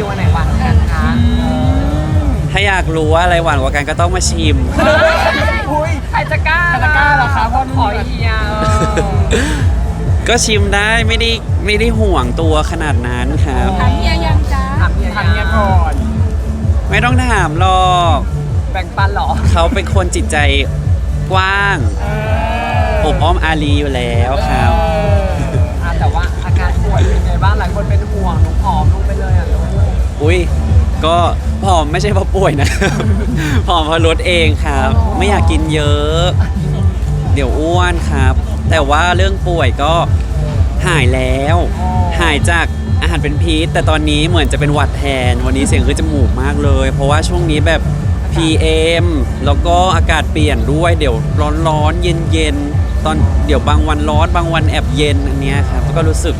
คิวอันไหนหวานกว่ากันคะถ้าอยากรู้ว่าอะไรหวานกว่ากันก็ต้องมาชิม อุ้ยใครจะกล้าใครจะกล้าล่ะคะเพราะขอเฮียเออก็ชิมได้ไม่ได้ไม่ได้ห่วงตัวขนาดนั้นครับ ถามเฮียยังจ้าถามเฮียทำเนี้ยก่อนไม่ต้องถามหรอก แบ่งปันเหรอเขาเป็นคนจิตใจกว้างเอออบอ้อมอารีอยู่แล้วครับ เอออะแต่ว่าอาการป่วยเป็นไงบ้างหลายคนเป็นห่วง อุ้ยก็ผอมไม่ใช่เพราะป่วยนะ ผอมเพราะลดเองครับ ไม่อยากกินเยอะ เดี๋ยวอ้วนครับ แต่ว่าเรื่องป่วยก็หายแล้ว หายจากอาหารเป็นพิษแต่ตอนนี้เหมือนจะเป็นหวัดแทน วันนี้เสียงคือจมูกมากเลย เพราะว่าช่วงนี้แบบ PM แล้วก็อากาศเปลี่ยนด้วย เดี๋ยวร้อนๆเย็นๆตอนเดี๋ยวบางวันร้อนบางวันแอบเย็นอันเนี้ยครับก็รู้สึก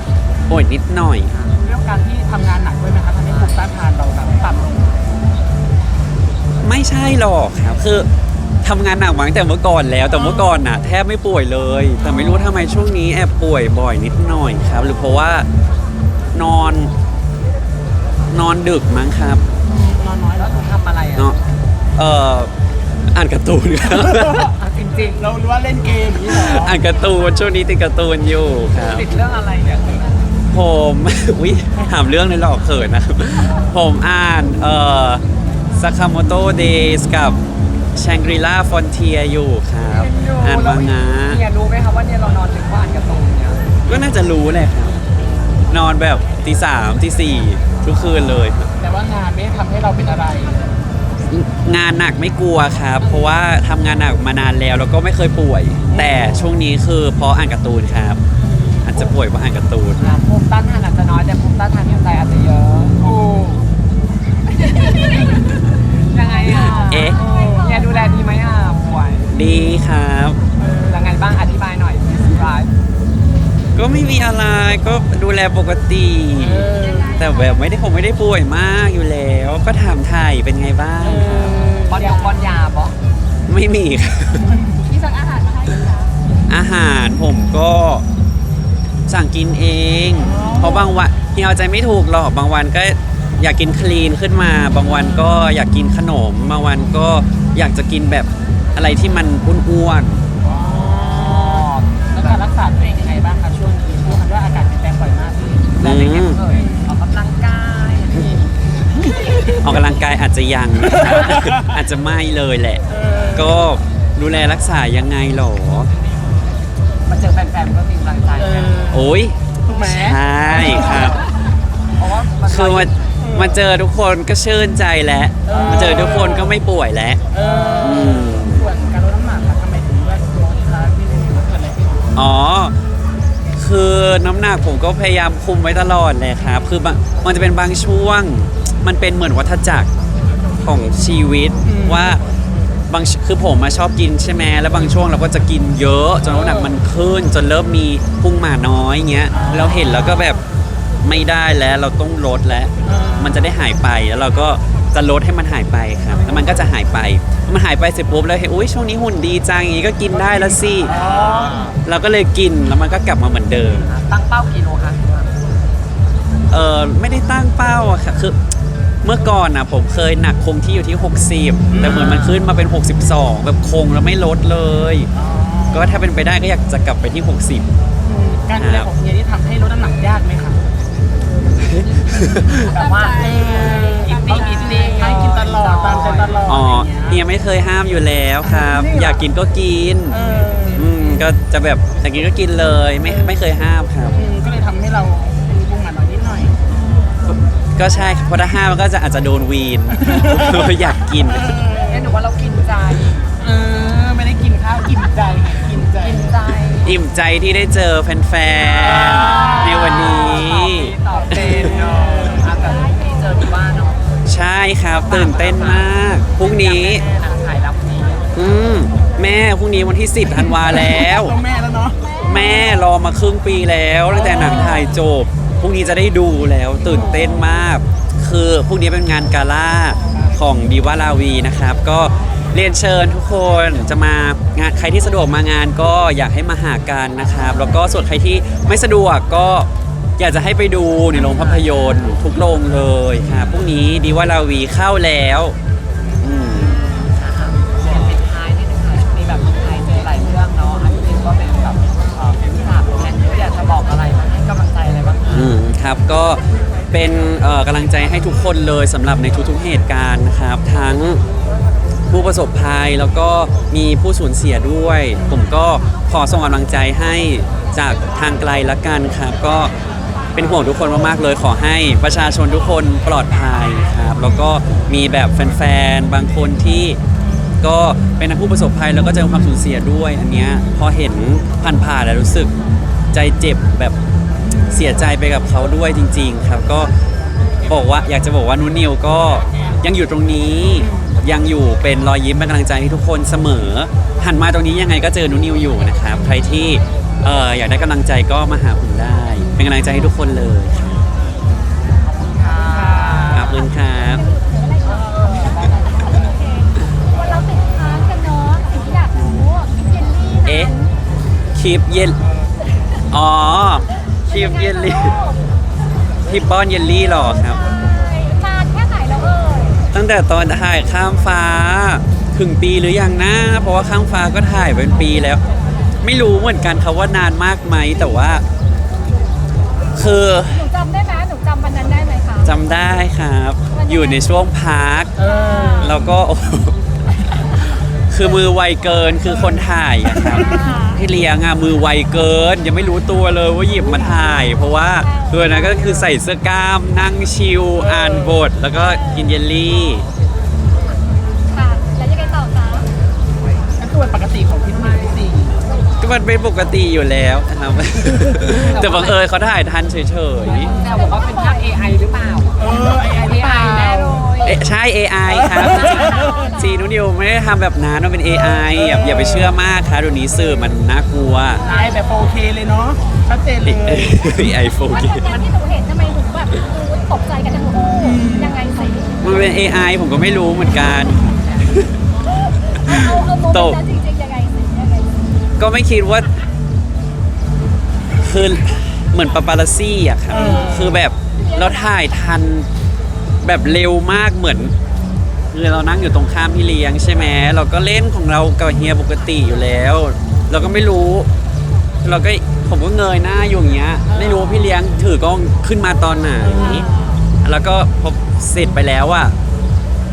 ป่วยนิดหน่อย เรื่องการที่ทำงานหนักด้วยไหมคะทำให้ภูมิต้านทานเราแบบต่ำลงไม่ใช่หรอกครับคือทำงานหนักมาตั้งแต่เมื่อก่อนแล้วแต่เมื่อก่อนน่ะแทบไม่ป่วยเลย แต่ไม่รู้ทำไมช่วงนี้แอบป่วยบ่อยนิดหน่อยครับ หรือเพราะว่านอนนอนดึกมั้งครับนอนน้อยแล้แล้ววหนูทำอะไรอะเนาะเอ่ออ่านการ์ตูนครับอะจริงเรารู้ว่าเล่นเกมอย่างนี้เหรออ่านการ์ตูนช่วงนี้ติดการ์ตูนอยู่ครับๆติดเรื่องอะไรเนี่ย ผมอุ้ยถามเรื่องเลยหรอกเขินนะครับ ผมอ่านเอ่อซากาโมโตเดสกับแชงกรีลาฟอนเทียอยู่ครับ อ่านมังงะเฮียรู้ไหมครับว่าเนี่ยเรานอนถึงบ้านกับตรงเนี่ยก็น่าจะรู้แหละครับ นอนแบบตีสามตีสี่ทุกคืนเลยครับแต่ว่างานไม่ได้ทำให้เราเป็นอะไร งานหนักไม่กลัวครับ เพราะว่าทำงานหนักมานานแล้วแล้วก็ไม่เคยป่วย แต่ช่วงนี้คือเพราะอ่านการ์ตูนครับ อาจจะป่วยเพราะอ่านการ์ตูนอะภูมิต้านทานอาจจะน้อยแต่ภูมิต้านทานทางใจอาจจะเยอะโอ้ยังไงอะเอ๊ะเฮียดูแลดีไหมอะป่วยดีครับยังไงบ้างอธิบายหน่อยราย ก็ไม่มีอะไรก็ดูแลปกติแต่แบบไม่ได้ผมไม่ได้ป่วยมากอยู่แล้ว ก็ถามไทยเป็นไงบ้างครับบอลยงบอลยาบอไม่มีครับ มีสั่งอาหารมาให้ยังจ้าอาหารผมก็ สั่งกินเอง เพราะบางวันเฮียเอาใจไม่ถูกหรอกบางวันก็อยากกินคลีนขึ้นมา บางวันก็อยากกินขนมบางวันก็อยากจะกินแบบอะไรที่มันอ้วนอ๋อแล้วการรักษาตัวเองยังไงบ้างคะช่วงนี้ช่วงนี้ว่าอากาศเปลี่ยนแปลงบ่อยมากพี่ๆแล้วอืเป็นยังมไงเอ่ยออกกำลังกายออกกำลังกายอาจจะยังนะครับอาจจะไม่เลยแหละเออก็ดูแลรักษายังไงหรอ มาเจอแฟนๆก็มีกำลังใจเอนะอ โอ้ยถูกไหมใช่ครับ เพราะว่ามัน คือมามาเจอทุกคนก็ชื่นใจแล้วเออ มาเจอทุกคนก็ไม่ป่วยแล้ว เอออืมส่วนการลดน้ำหนักล่ะทำไมถึงว่าลดคะพี่ไม่รู้ว่าเกิดอะไรขึ้นอ๋อ คือน้ำหนักผมก็พยายามคุมไว้ตลอดเลยครับ คือบางมันจะเป็นบางช่วง มันเป็นเหมือนวัฏจักรของชีวิตอืมว่า บางคือผมมาชอบกินใช่ไหมแล้วบางช่วงเราก็จะกินเยอะ จนน้ำหนักมันขึ้น จนเริ่มมีพุงหมาน้อยเงี้ยเราเห็นแล้วก็แบบไม่ได้แล้วเราต้องลดแล้วเออมันจะได้หายไปแล้วเราก็จะลดให้มันหายไปครับแล้วมันก็จะหายไปพอมันหายไปเสร็จปุ๊บแล้วเห็นอุ้ยช่วงนี้หุ่นดีจังอย่างนี้ก็กินได้แล้วสิอ๋อเราก็เลยกินแล้วมันก็กลับมาเหมือนเดิมตั้งเป้ากี่โลคะเออไม่ได้ตั้งเป้าอะค่ะคือเมื่อก่อนนะผมเคยหนักคงที่อยู่ที่ 60 แต่เหมือนมันขึ้นมาเป็น 62 แบบคงแล้วไม่ลดเลยอ๋อก็ถ้าเป็นไปได้ก็อยากจะกลับไปที่ 60อืมการดูแลของเฮียที่ทำให้ลดน้ำหนักยากไหมคะแบบว่าเอออินดี้อินดี้ให้กินตลอดตามใจตลอดอ๋ออะไรเฮีเงี้ยไม่เคยห้ามอยู่แล้วครับจริงเหรออยากกินก็กิน เอออืมก็จะแบบอยากกินก็กินเลยไม่ไม่เคยห้ามครับ อืมก็เลยทำให้เรา ก็ใช่ครับเพราะถ้าห้ามมันก็จะอาจจะโดนวีน อยากกินเอ๊ะหนูว่าเรากินใจ เออไม่ได้กินข้าวกินใจไงกินใจกินใจ อิ่มใจที่ได้เจอแฟนๆในวันนี้ ตอบเป็นเนาะอะแต่ที่เจอที่บ้านเนาะใช่ครับตื่นเต้นมากพรุ่งนี้ แม่นางถ่ายรับนี้ อืมแม่พรุ่งนี้วันที่ 10ธันวาแล้วตัวแม่แล้วเนาะแม่รอมาครึ่งปีแล้วตั้งแต่หนังถ่ายจบ พรุ่งนี้จะได้ดูแล้วตื่นเต้นมาก คือพรุ่งนี้เป็นงานกาล่าของดีวาลาวีนะครับ ก็เรียนเชิญทุกคนจะมางานใครที่สะดวกมางานก็อยากให้มาหากันนะครับ แล้วก็ส่วนใครที่ไม่สะดวกก็อยากจะให้ไปดูในโรงภาพยนตร์ทุกโรงเลยครับพรุ่งนี้ดีว่าลาวีเข้าแล้ว ครับ ก็เป็นกำลังใจให้ทุกคนเลยสำหรับในทุกๆเหตุการณ์นะครับ ทั้งผู้ประสบภัยแล้วก็มีผู้สูญเสียด้วย ผมก็ขอส่งกำลังใจให้จากทางไกลละกันครับ ก็เป็นห่วงทุกคนมากๆเลยขอให้ประชาชนทุกคนปลอดภัยครับ แล้วก็มีแบบแฟนๆบางคนที่ก็เป็นผู้ประสบภัยแล้วก็เจอความสูญเสียด้วย อันเนี้ยพอเห็นผ่านๆแล้วรู้สึกใจเจ็บแบบ เสียใจไปกับเขาด้วยจริง ๆ ครับก็บอกว่าอยากจะบอกว่านุนนิวก็ยังอยู่ตรงนี้ ยังอยู่เป็นรอยยิ้มเป็นกำลังใจให้ทุกคนเสมอ หันมาตรงนี้ยังไงก็เจอนุนนิวอยู่นะครับ ใครที่เอ่ออยากได้กำลังใจก็มาหาผมได้ เป็นกำลังใจให้ทุกคนเลยครับขอบคุณครับวันเราติดค้างกันเนาะสิ่งที่อยากรู้เยลลี่นั้นเอ๊ะ คลิปเย็น อ๋อ คลิปเยลลี่ที่ป้อนเยลลี่หรอครับ นานแค่ไหนแล้วเอ่ยตั้งแต่ตอนถ่ายข้ามฟ้าถึงปีหรือยังนะ เพราะว่าข้ามฟ้าก็ถ่ายเป็นปีแล้ว ไม่รู้เหมือนกันครับว่านานมากไหมแต่ว่า คือหนูจำได้ไหมหนูจำวันนั้นได้ไหมคะจำได้ครับ อยู่ในช่วงพัก เออ แล้วก็โอ้โห คือมือไวเกินคือคนถ่ายอะครับพี่เลี้ยงอะมือไวเกิน ยังไม่รู้ตัวเลยว่าหยิบมาถ่าย เพราะว่าคืออนนั้นก็คือใส่เสื้อกล้ามนั่งชิลอ่านบท แล้วก็กินเยลลี่ ค่ะแล้วยังไงต่อคะก็คือวันปกติของพี่นุ่นจริงก็มันเป็นปกติอยู่แล้วนะครับ แต่บังเอิญเขาถ่ายทันเฉยแต่บอกว่าเป็นภาพ AI หรือเปล่า เออไอ้ไอ้นี่เปล่าแน่ เลยๆเอ๊ะใช่ AI ครับจีนุนิวไม่ได้ทำแบบนั้นมันเป็น AI อย่าอย่าไปเชื่อมากครับเดี๋ยวนี้สื่อมันน่ากลัวไลน์แบบ 4K เลยเนาะชัดเจนเลยไอโฟนวันนั้นที่หนูเห็นทำไมหนูแบบดูตกใจกันทั้งคู่ยังไงสิมันเป็น AI ผมก็ไม่รู้เหมือนกัน เอาเอาโมเมนตกต์นั้นจริงๆยังไงสิยังไงสิก็ไม่คิดว่า คือเหมือนปาปาราซี่อะครับคือแบบเราถ่ายทัน แบบเร็วมากเหมือนคือเรานั่งอยู่ตรงข้ามพี่เลี้ยงใช่ไหมเราก็เล่นของเรากับเฮียปกติอยู่แล้ว เราก็ไม่รู้ เราก็ผมก็เงยหน้าอยู่อย่างเงี้ย ไม่รู้ว่าพี่เลี้ยงถือกล้องขึ้นมาตอนไหน แล้วก็พอเสร็จไปแล้วอะ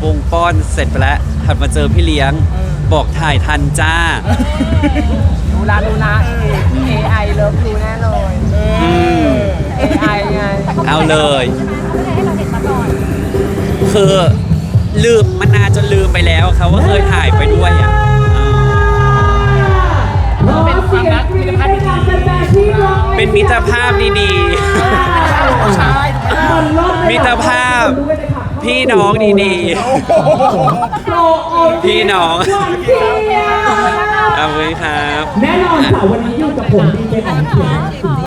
วงป้อนเสร็จไปแล้วถัดมาเจอพี่เลี้ยง บอกถ่ายทันจ้า ดูละดูละเอ AI เลิฟดูแน่เลยอืม AI ไง เอาเลย คือลืมมันนานจนลืมไปแล้วครับว่าเคยถ่ายไปด้วยอะอ่าเป็นความรักมิตรภาพที่ดีเป็นมิตรภาพดีใช่ถูกไหมๆมิตรภาพ พี่น้องดีๆพี่น้องขอบคุณครับ แน่นอนค่ะวันนี้อยู่กับผมดีเจของเขียน